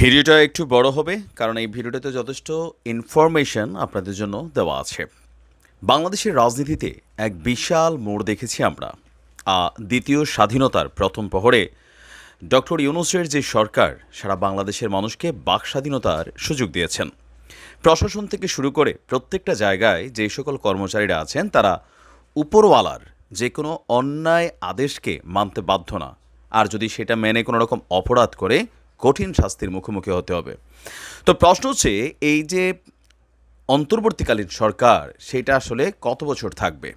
ভিডিওটা একটু বড় হবে, কারণ এই ভিডিওটাতে যথেষ্ট ইনফরমেশন আপনাদের জন্য দেওয়া আছে। বাংলাদেশের রাজনীতিতে এক বিশাল মোড় দেখেছি আমরা। দ্বিতীয় স্বাধীনতার প্রথম প্রহরে ডক্টর ইউনুসের যে সরকার, সারা বাংলাদেশের মানুষকে বাক স্বাধীনতার সুযোগ দিয়েছেন। প্রশাসন থেকে শুরু করে প্রত্যেকটা জায়গায় যে সকল কর্মচারীরা আছেন, তারা উপরওয়ালার যে কোনো অন্যায় আদেশকে মানতে বাধ্য না। আর যদি সেটা মেনে কোনো রকম অপরাধ করে কঠিন শাস্তির মুখোমুখি হতে হবে। তো প্রশ্ন হচ্ছে, এই যে অন্তর্বর্তীকালীন সরকার, সেটা আসলে কত বছর থাকবে?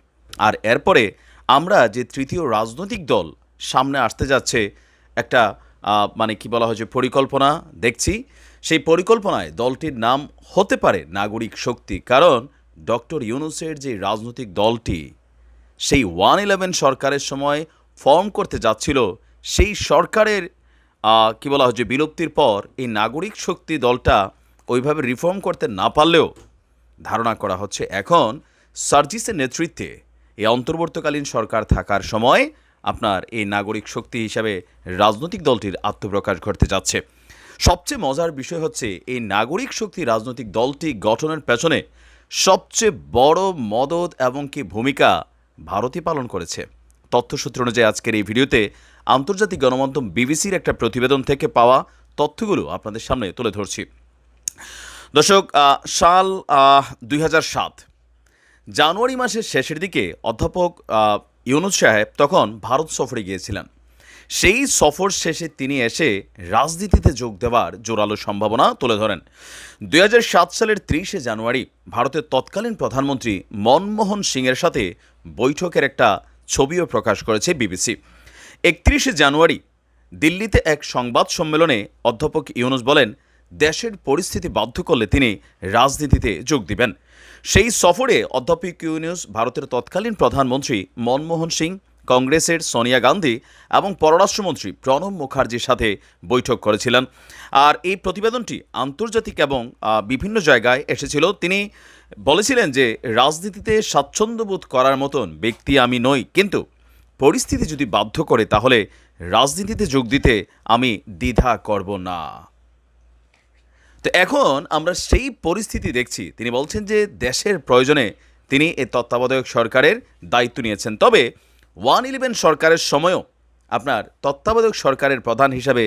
আর এরপরে আমরা যে তৃতীয় রাজনৈতিক দল সামনে আসতে যাচ্ছে, একটা মানে কি বলা হয়েছে পরিকল্পনা দেখছি, সেই পরিকল্পনায় দলটির নাম হতে পারে নাগরিক শক্তি। কারণ ডক্টর ইউনুসের যে রাজনৈতিক দলটি, সেই ওয়ান ইলেভেন সরকারের সময় ফর্ম করতে যাচ্ছিল, সেই সরকারের কি বলা যে বিলুপ্তির পর এই নাগরিক শক্তি দলটা ওইভাবে রিফর্ম করতে না পারলেও ধারণা করা হচ্ছে এখন সার্জিসের নেতৃত্বে এই অন্তর্বর্তীকালীন সরকার থাকার সময় আপনার এই নাগরিক শক্তি হিসাবে রাজনৈতিক দলটির আত্মপ্রকাশ ঘটতে যাচ্ছে। সবচেয়ে মজার বিষয় হচ্ছে এই নাগরিক শক্তি রাজনৈতিক দলটি গঠনের পেছনে সবচেয়ে বড় মদত এবং কি ভূমিকা ভারতই পালন করেছে। তথ্যসূত্র অনুযায়ী আজকের এই ভিডিওতে আন্তর্জাতিক গণমাধ্যম বিবিসির একটা প্রতিবেদন থেকে পাওয়া তথ্যগুলো আপনাদের সামনে তুলে ধরছি। দর্শক সাল দুই সাত, জানুয়ারি মাসের শেষের দিকে অধ্যাপক ইউনুস সাহেব তখন ভারত সফরে গিয়েছিলেন। সেই সফর শেষে তিনি এসে রাজনীতিতে যোগ দেওয়ার জোরালো সম্ভাবনা তুলে ধরেন। দুই হাজার সাত সালের ত্রিশে জানুয়ারি ভারতের তৎকালীন প্রধানমন্ত্রী মনমোহন সিংয়ের সাথে বৈঠকের একটা ছবিও প্রকাশ করেছে বিবিসি। একত্রিশে জানুয়ারি দিল্লিতে এক সংবাদ সম্মেলনে অধ্যাপক ইউনুস বলেন, দেশের পরিস্থিতি বাধ্য করলে তিনি রাজনীতিতে যোগ দিবেন। সেই সফরে অধ্যাপক ইউনুস ভারতের তৎকালীন প্রধানমন্ত্রী মনমোহন সিং, কংগ্রেসের সোনিয়া গান্ধী এবং পররাষ্ট্রমন্ত্রী প্রণব মুখার্জির সাথে বৈঠক করেছিলেন। আর এই প্রতিবেদনটি আন্তর্জাতিক এবং বিভিন্ন জায়গায় এসেছিল। তিনি বলেছিলেন যে, রাজনীতিতে স্বাচ্ছন্দ্যবোধ করার মতন ব্যক্তি আমি নই, কিন্তু পরিস্থিতি যদি বাধ্য করে, তাহলে রাজনীতিতে যোগ দিতে আমি দ্বিধা করব না। তো এখন আমরা সেই পরিস্থিতি দেখছি। তিনি বলছেন যে দেশের প্রয়োজনে তিনি এই তত্ত্বাবধায়ক সরকারের দায়িত্ব নিয়েছেন। তবে ওয়ান ইলেভেন সরকারের সময়ও আপনার তত্ত্বাবধায়ক সরকারের প্রধান হিসাবে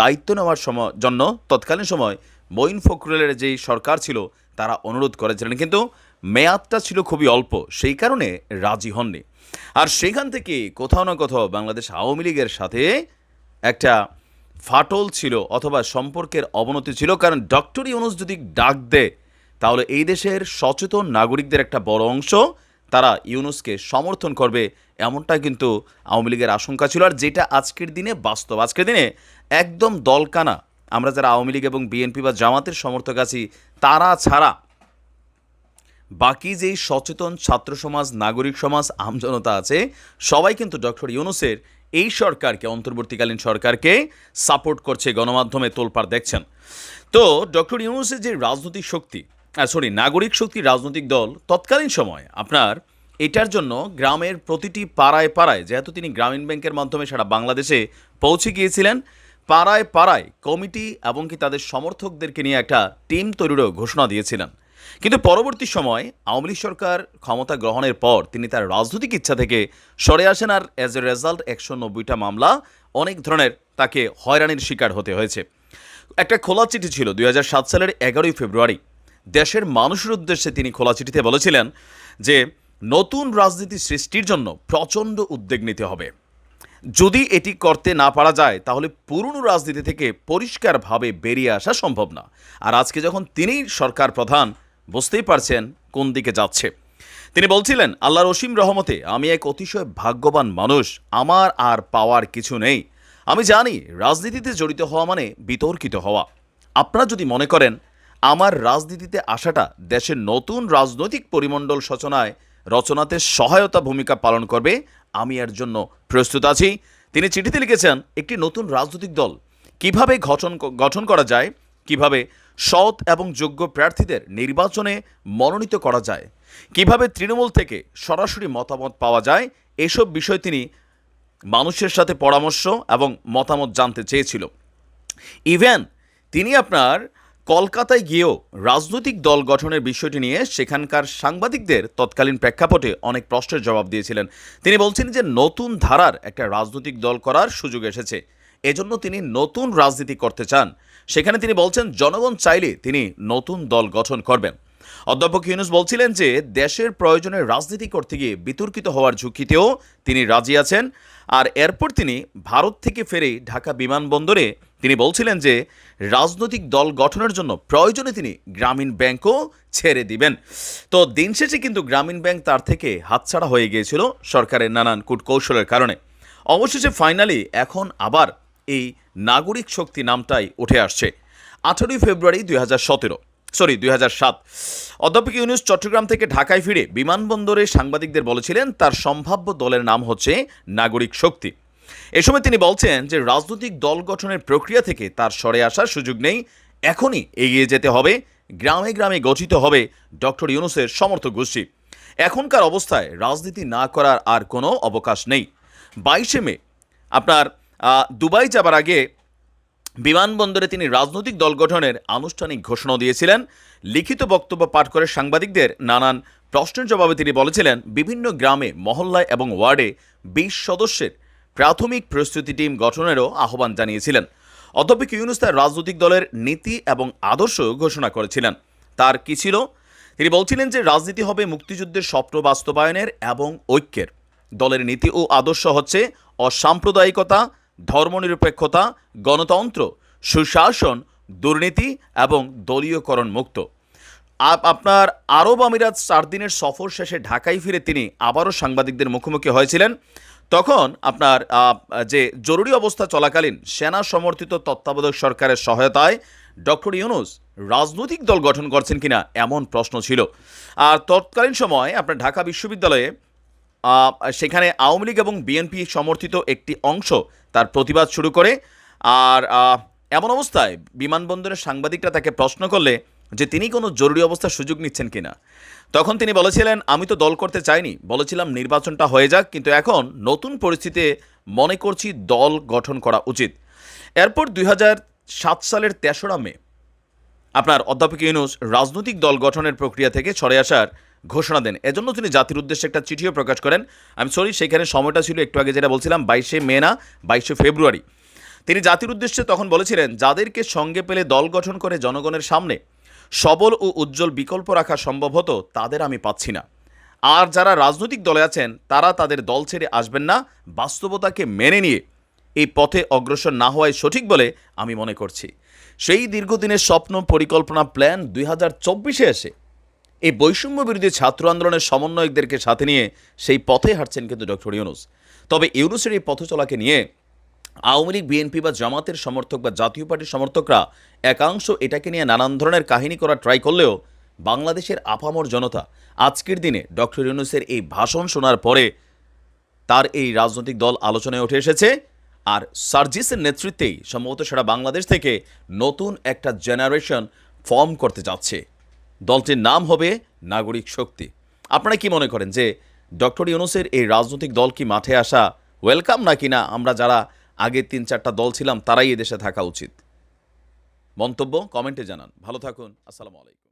দায়িত্ব নেওয়ার সময় জন্য তৎকালীন সময় মঈন ফখরুলের যেই সরকার ছিল, তারা অনুরোধ করেছিলেন। কিন্তু মেয়াদটা ছিল খুবই অল্প, সেই কারণে রাজি হননি। আর সেখান থেকে কোথাও না কোথাও বাংলাদেশ আওয়ামী লীগের সাথে একটা ফাটল ছিল অথবা সম্পর্কের অবনতি ছিল। কারণ ডক্টর ইউনুস যদি ডাক দেয়, তাহলে এই দেশের সচেতন নাগরিকদের একটা বড় অংশ তারা ইউনুসকে সমর্থন করবে, এমনটা কিন্তু আওয়ামী লীগের আশঙ্কা ছিল। আর যেটা আজকের দিনে বাস্তব, আজকের দিনে একদম দলকানা। আমরা যারা আওয়ামী লীগ এবং বিএনপি বা জামাতের সমর্থক আছি, তারা ছাড়া বাকি যেই সচেতন ছাত্র সমাজ, নাগরিক সমাজ আমজনতা আছে, সবাই কিন্তু ডক্টর ইউনুসের এই সরকারকে, অন্তর্বর্তীকালীন সরকারকে সাপোর্ট করছে, গণমাধ্যমে তোলপাড় দেখছেন। তো ডক্টর ইউনুসের যে রাজনৈতিক শক্তি সরি নাগরিক শক্তি রাজনৈতিক দল তৎকালীন সময় আপনার এটার জন্য গ্রামের প্রতিটি পাড়ায় পাড়ায়, যেহেতু তিনি গ্রামীণ ব্যাংকের মাধ্যমে সারা বাংলাদেশে পৌঁছে গিয়েছিলেন, পাড়ায় পাড়ায় কমিটি এবং কি তাদের সমর্থকদেরকে নিয়ে একটা টিম তৈরিরও ঘোষণা দিয়েছিলেন। কিন্তু পরবর্তী সময় আওয়ামী লীগ সরকার ক্ষমতা গ্রহণের পর তিনি তার রাজনৈতিক ইচ্ছা থেকে সরে আসেন আর অ্যাজ এ রেজাল্ট একশো নব্বইটা মামলা অনেক ধরনের তাকে হয়রানির শিকার হতে হয়েছে। একটা খোলা চিঠি ছিল দুই সাত সালের এগারোই ফেব্রুয়ারি। দেশের মানুষের উদ্দেশ্যে তিনি খোলা চিঠিতে বলেছিলেন যে, নতুন রাজনীতি সৃষ্টির জন্য প্রচণ্ড উদ্যোগ নিতে হবে। যদি এটি করতে না পারা যায়, তাহলে পুরনো রাজনীতি থেকে পরিষ্কারভাবে বেরিয়ে আসা সম্ভব না। আর আজকে যখন তিনি সরকার প্রধান বুঝতেই পারছেন কোন দিকে যাচ্ছে। তিনি বলছিলেন, আল্লাহর অসীম রহমতে আমি এক অতিশয় ভাগ্যবান মানুষ, আমার আর পাওয়ার কিছু নেই। আমি জানি রাজনীতিতে জড়িত হওয়া মানে বিতর্কিত হওয়া। আপনারা যদি মনে করেন, আমার রাজনীতিতে আসাটা দেশের নতুন রাজনৈতিক পরিমণ্ডল সচনায় রচনাতে সহায়তা ভূমিকা পালন করবে, আমি এর জন্য প্রস্তুত আছি। তিনি চিঠিতে লিখেছেন, একটি নতুন রাজনৈতিক দল কীভাবে গঠন গঠন করা যায়, কীভাবে সৎ এবং যোগ্য প্রার্থীদের নির্বাচনে মনোনীত করা যায়। কীভাবে তৃণমূল থেকে সরাসরি মতামত পাওয়া যায়, এসব বিষয় তিনি মানুষের সাথে পরামর্শ এবং মতামত জানতে চেয়েছিল। ইভেন, তিনি আপনার কলকাতায় গিয়েও রাজনৈতিক দল গঠনের বিষয়টি নিয়ে সেখানকার সাংবাদিকদের তৎকালীন প্রেক্ষাপটে অনেক প্রশ্নের জবাব দিয়েছিলেন। তিনি বলছেন যে, নতুন ধারার একটা রাজনৈতিক দল করার সুযোগ এসেছে। এজন্য তিনি নতুন রাজনীতি করতে চান। সেখানে তিনি বলছেন, জনগণ চাইলে তিনি নতুন দল গঠন করবেন। অধ্যাপক ইউনুস বলছিলেন যে, দেশের প্রয়োজনে রাজনীতি করতে গিয়ে বিতর্কিত হওয়ার ঝুঁকিতেও তিনি রাজি আছেন। আর এরপর তিনি ভারত থেকে ফেরে ঢাকা বিমানবন্দরে তিনি বলছিলেন যে, রাজনৈতিক দল গঠনের জন্য প্রয়োজনে তিনি গ্রামীণ ব্যাংকও ছেড়ে দিবেন। তো দিন শেষে কিন্তু গ্রামীণ ব্যাংক তার থেকে হাতছাড়া হয়ে গিয়েছিল সরকারের নানান কূটকৌশলের কারণে। অবশেষে ফাইনালি এখন আবার এই নাগরিক শক্তি নামটাই উঠে আসছে। আঠারোই ফেব্রুয়ারি দুই হাজার সতেরো সরি দুই হাজার সাত। অধ্যাপক ইউনুস চট্টগ্রাম থেকে ঢাকায় ফিরে বিমানবন্দরে সাংবাদিকদের বলেছিলেন, তার সম্ভাব্য দলের নাম হচ্ছে নাগরিক শক্তি। এ সময় তিনি বলছেন যে, রাজনৈতিক দল গঠনের প্রক্রিয়া থেকে তার সরে আসার সুযোগ নেই, এখনই এগিয়ে যেতে হবে, গ্রামে গ্রামে গঠিত হবে ডক্টর ইউনুসের সমর্থক গোষ্ঠী। এখনকার অবস্থায় রাজনীতি না করার আর কোনো অবকাশ নেই। বাইশে মে, আপনার দুবাই যাবার আগে বিমানবন্দরে তিনি রাজনৈতিক দল গঠনের আনুষ্ঠানিক ঘোষণা দিয়েছিলেন। লিখিত বক্তব্য পাঠ করে সাংবাদিকদের নানান প্রশ্নের জবাবে তিনি বলেছিলেন, বিভিন্ন গ্রামে, মহল্লায় এবং ওয়ার্ডে বিশ সদস্যের প্রাথমিক প্রস্তুতি টিম গঠনেরও আহ্বান জানিয়েছিলেন। অধ্যাপক ইউনুস তার রাজনৈতিক দলের নীতি এবং আদর্শ ঘোষণা করেছিলেন। তার কি ছিল? তিনি বলছিলেন যে রাজনীতি হবে মুক্তিযুদ্ধের স্বপ্ন বাস্তবায়নের এবং ঐক্যের। দলের নীতি ও আদর্শ হচ্ছে অসাম্প্রদায়িকতা ধর্মনিরপেক্ষতা, গণতন্ত্র, সুশাসন, দুর্নীতি এবং দলীয়করণ মুক্ত। আপ- আপনার আরব আমিরাত চার দিনের সফর শেষে ঢাকায় ফিরে তিনি আবারও সাংবাদিকদের মুখোমুখি হয়েছিলেন। তখন আপনার যে জরুরি অবস্থা চলাকালীন সেনা সমর্থিত তত্ত্বাবধায়ক সরকারের সহায়তায় ডক্টর ইউনুস রাজনৈতিক দল গঠন করছেন কিনা এমন প্রশ্ন ছিল। আর তৎকালীন সময় আপনার ঢাকা বিশ্ববিদ্যালয়ে সেখানে আওয়ামী লীগ এবং বিএনপি সমর্থিত একটি অংশ তার প্রতিবাদ শুরু করে। আর এমন অবস্থায় বিমানবন্দরের সাংবাদিকরা তাকে প্রশ্ন করলে যে তিনি কোনো জরুরি অবস্থার সুযোগ নিচ্ছেন কিনা। তখন তিনি বলেছিলেন, আমি তো দল করতে চাইনি। বলেছিলাম, নির্বাচনটা হয়ে যাক, কিন্তু এখন নতুন পরিস্থিতিতে মনে করছি দল গঠন করা উচিত। এরপর দুই সাত সালের তেসরা মে আপনার অধ্যাপক ইউনুস রাজনৈতিক দল গঠনের প্রক্রিয়া থেকে সরে আসার ঘোষণা দেন। এজন্য তিনি জাতির উদ্দেশ্যে একটা চিঠিও প্রকাশ করেন। আমি সরি সেখানে সময়টা ছিল একটু আগে যেটা বলছিলাম, বাইশে মে না, বাইশে ফেব্রুয়ারি। তিনি জাতির উদ্দেশ্যে তখন বলেছিলেন, যাদেরকে সঙ্গে পেলে দল গঠন করে জনগণের সামনে সবল ও উজ্জ্বল বিকল্প রাখা সম্ভব হতো, তাদের আমি পাচ্ছি না। আর যারা রাজনৈতিক দলে আছেন, তারা তাদের দল ছেড়ে আসবেন না, বাস্তবতাকে মেনে নিয়ে। এই পথে অগ্রসর না হওয়াই সঠিক বলে আমি মনে করছি। সেই দীর্ঘদিনের স্বপ্ন পরিকল্পনা প্ল্যান দুই হাজার চব্বিশে এসে এই বৈষম্য বিরোধী ছাত্র আন্দোলনের সমন্বয়কদেরকে সাথে নিয়ে সেই পথে হাঁটছেন কিন্তু ডক্টর ইউনুস। তবে ইউনুসের এই পথ চলাকে নিয়ে আওয়ামী লীগ, বিএনপি বা জামাতের সমর্থক বা জাতীয় পার্টির সমর্থকরা একাংশ এটাকে নিয়ে নানান ধরনের কাহিনী করা ট্রাই করলেও বাংলাদেশের আপামর জনতা আজকের দিনে ডক্টর ইউনুসের এই ভাষণ শোনার পরে তার এই রাজনৈতিক দল আলোচনায় উঠে এসেছে আর সার্জিসের নেতৃত্বেই সম্ভবত সারা বাংলাদেশ থেকে নতুন একটা জেনারেশন ফর্ম করতে যাচ্ছে। দলটির নাম হবে নাগরিক শক্তি। আপনারা কি মনে করেন যে ডক্টর ইউনুসের এই রাজনৈতিক দল কি মাঠে আসা ওয়েলকাম না না? আমরা যারা আগে তিন চারটা দল ছিলাম, তারাই এদেশে থাকা উচিত। মন্তব্য কমেন্টে জানান। ভালো থাকুন। আসসালামু আলাইকুম।